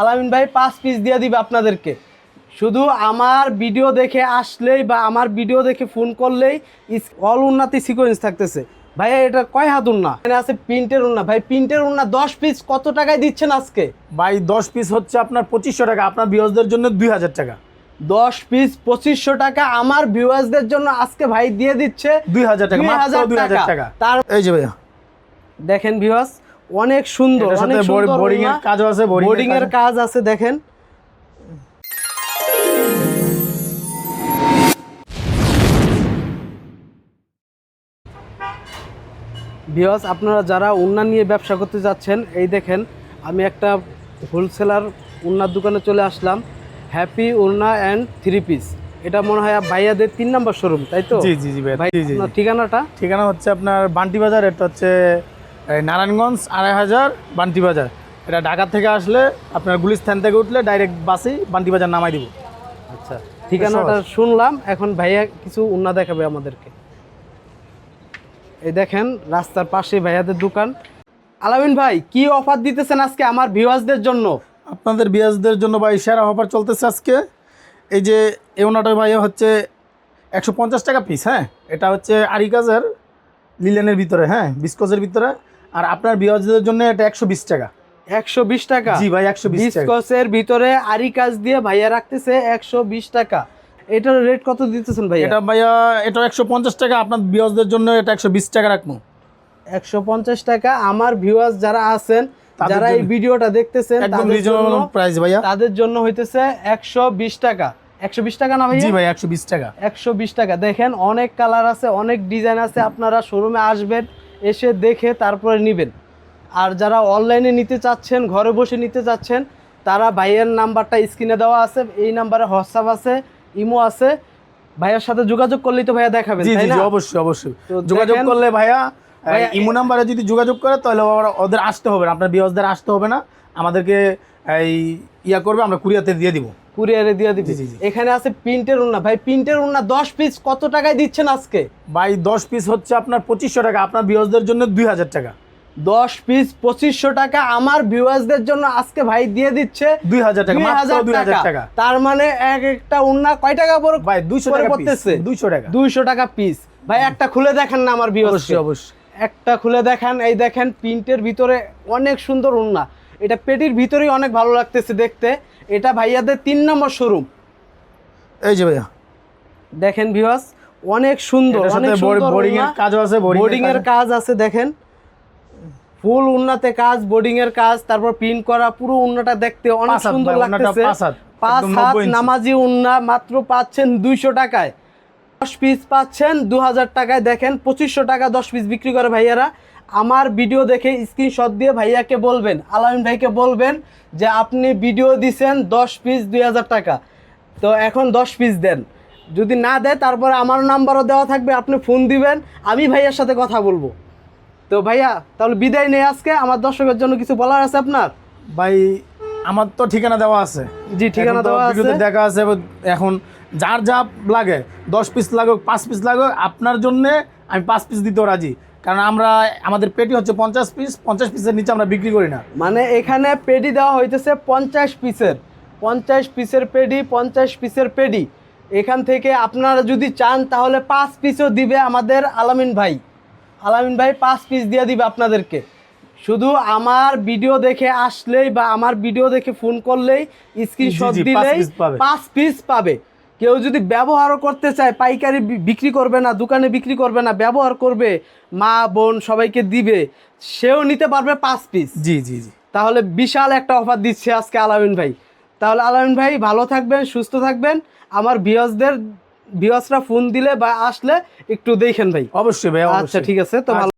আলামিন ভাই পাঁচ পিস দিয়ে দিবে আপনাদেরকে। শুধু আমার ভিডিও দেখে আসলেই বা আমার ভিডিও দেখে ফোন করলেই অল উন্নতি সিকোয়েন্স থাকতেছে। ভাইয়া এটা কয় হাত উন্না? এখানে আছে প্রিন্টের উন্না। ভাই প্রিন্টের উন্না দশ পিস কত টাকায় দিচ্ছেন আজকে? ভাই দশ পিস হচ্ছে আপনার পঁচিশশো টাকা আপনার বিহজদের জন্য দুই হাজার টাকা। দশ পিস পঁচিশশো টাকা আমার ভিউয়ার্সদের জন্য আজকে ভাই দিয়ে দিচ্ছে দুই হাজার টাকা দুই হাজার টাকা। তার এই যে ভাইয়া। দেখেন ভিউয়ার্স অনেক সুন্দর সাথে বোর্ডিং এর। কাজও আছে বোর্ডিং এর কাজ আছে দেখেন। ভিওস আপনারা যারা উন্না নিয়ে ব্যবসা করতে যাচ্ছেন এই দেখেন আমি একটা হোলসেলার উন্নার দোকানে চলে আসলাম। হ্যাপি উন্না অ্যান্ড থ্রি পিস এটা মনে হয় ভাইয়াদের তিন নম্বর শোরুম তাই তো? জি জি জি ভাই ঠিকানাটা? ঠিকানা হচ্ছে আপনার বান্টি বাজার এটা হচ্ছে নারায়ণগঞ্জ আড়াই হাজার বান্টি বাজার এটা ঢাকা থেকে আসলে আপনার গুলিস্থান থেকে উঠলে ডাইরেক্ট বাসেই বান্টি বাজার নামাই দিব। আচ্ছা ঠিকানাটা শুনলাম এখন ভাইয়া কিছু উন্না দেখাবে আমাদেরকে। এই দেখেন রাস্তার পাশে ভাইয়াদের দোকান। আলামিন ভাই কি অফার দিতেছেন আজকে আমার ভিউয়ার্সদের জন্য? আপনাদের বিয়াজদের জন্য ভাই সেরা অফার চলতেছে আজকে। এই যে এই ওনাটা ভাই হচ্ছে একশো পঞ্চাশ টাকা পিস হ্যাঁ? এটা হচ্ছে আরিকাজের লিলেনের ভিতরে হ্যাঁ? বিস্কসের ভিতরে। আর আপনার বিয়াজদের জন্য এটা একশো বিশ টাকা। একশো বিশ টাকা? জি ভাই একশো বিশ টাকা। বিস্কসের ভিতরে আরি কাজ দিয়ে ভাইয়া রাখতেছে একশো বিশ টাকা। এটার রেট কত দিতেছেন ভাইয়া? এটা ভাইয়া এটা একশো পঞ্চাশ টাকা আপনার বিয়াজদের জন্য এটা একশো বিশ টাকা রাখব। একশো পঞ্চাশ টাকা। আমার ভিউয়ার্স যারা আছেন যারা এই ভিডিওটা দেখতেছেন একদম রিজনেবল প্রাইস ভাইয়া। তাদের জন্য হইতেছে একশো বিশ টাকা। একশো বিশ টাকা না জি ভাই একশো বিশ টাকা। একশো বিশ টাকা। দেখেন অনেক কালার আছে অনেক ডিজাইন আছে। আপনারা শোরুমে আসবেন এসে দেখে তারপরে নেবেন। আর যারা অনলাইনে নিতে চাচ্ছেন ঘরে বসে নিতে চাচ্ছেন তারা ভাইয়ের নাম্বারটা স্ক্রিনে দেওয়া আছে। এই নাম্বারে হোয়াটসঅ্যাপ আছে ইমো আছে। ভাইয়ের সাথে যোগাযোগ করলেই তো ভাইয়া দেখাবেন জি জি অবশ্যই অবশ্যই। যোগাযোগ করলে ভাইয়া ইমো নাম্বারে যদি যোগাযোগ করে তাহলে ওদের আসতে হবে না। আপনার বিয়াজদের আসতে হবে না। আমাদেরকে এই ইয়া করবে আমরা কুরিয়াতে দিয়ে দিব। কুরিয়ারে দিয়ে দিবি। এখানে আছে প্রিন্টের উন্না ভাই প্রিন্টের উন্না দশ পিস কত টাকায় দিচ্ছেন আজকে? ভাই দশ পিস হচ্ছে আপনার পঁচিশশো টাকা। আপনার বিয়াজদের জন্য দুই হাজার টাকা। দশ পিস পঁচিশশো টাকা আমার ভিউয়ার্সদের জন্য আজকে ভাই দিয়ে দিচ্ছে দুই হাজার টাকা দুই হাজার টাকা। তার মানে এক একটা উন্না কয় টাকা পড়ে ভাই দুইশো টাকা পড়তেছে? দুইশো টাকা। দুইশো টাকা পিস ভাই একটা খুলে দেখেন না আমার ভিউয়ার্স অবশ্যই অবশ্যই। একটা খুলে দেখান। এই দেখেন প্রিন্টের ভিতরে অনেক সুন্দর উন্না এটা পেটির ভিতরেই অনেক ভালো লাগতেছে দেখতে। এটা ভাইয়াদের তিন নম্বর শোরুম এই যে ভাইয়া। দেখেন ভিউয়ার্স অনেক সুন্দর অনেক বোর্ডিং এর কাজও আছে বোর্ডিং এর কাজ আছে দেখেন। ফুল উন্নাতে কাজ বোর্ডিং এর কাজ তারপর প্রিন্ট করা পুরো উন্নাটা দেখতে অনেক সুন্দর লাগতেছে। পাঁচ হাত, পাঁচ একদম হাত 90 ইঞ্চি। নামাজি উন্না মাত্র পাচ্ছেন দুইশো টাকায়। দশ পিস পাচ্ছেন দু হাজার টাকায় দেখেন পঁচিশশো টাকা দশ পিস বিক্রি করে ভাইয়ারা। আমার ভিডিও দেখে স্ক্রিনশট দিয়ে ভাইয়াকে বলবেন আলামিন ভাইকে বলবেন যে আপনি ভিডিও দিছেন দশ পিস দুই হাজার টাকা। তো এখন দশ পিস দেন। যদি না দেয় তারপরে আমার নাম্বারও দেওয়া থাকবে আপনি ফোন দিবেন আমি ভাইয়ার সাথে কথা বলব। তো ভাইয়া তাহলে বিদায় নেই আজকে। আমার দর্শকের জন্য কিছু বলার আছে আপনার? ভাই আমার তো ঠিকানা দেওয়া আছে। জি ঠিকানা দেওয়া আছে। দেখা আছে এখন যার যা লাগে দশ পিস লাগুক পাঁচ পিস লাগুক আপনার জন্যে আমি পাঁচ পিস দিতেও রাজি। কারণ আমরা আমাদের পেটি হচ্ছে পঞ্চাশ পিস পঞ্চাশ পিসের নিচে আমরা বিক্রি করি না। মানে এখানে পেডি দেওয়া হইতেছে পঞ্চাশ পিসের পঞ্চাশ পিসের পেডি পঞ্চাশ পিসের পেডি এখান থেকে আপনারা যদি চান তাহলে পাঁচ পিসও দিবে আমাদের আলামিন ভাই। আলামিন ভাই পাঁচ পিস দিয়ে দিবে আপনাদেরকে। শুধু আমার ভিডিও দেখে আসলেই বা আমার ভিডিও দেখে ফোন করলেই স্ক্রিনশট দিলেই পাঁচ পিস পাবে। কেউ যদি ব্যবহারও করতে চায় পাইকারি বিক্রি করবে না দোকানে বিক্রি করবে না ব্যবহার করবে মা বোন সবাইকে দিবে সেও নিতে পারবে পাঁচ পিস জি জি জি। তাহলে বিশাল একটা অফার দিচ্ছে আজকে আলামিন ভাই। তাহলে আলামিন ভাই ভালো থাকবেন সুস্থ থাকবেন। আমার ভিওসদের ভিওসরা ফোন দিলে বা আসলে একটু দেখেন ভাই। অবশ্যই ভাই আচ্ছা ঠিক আছে তো ভালো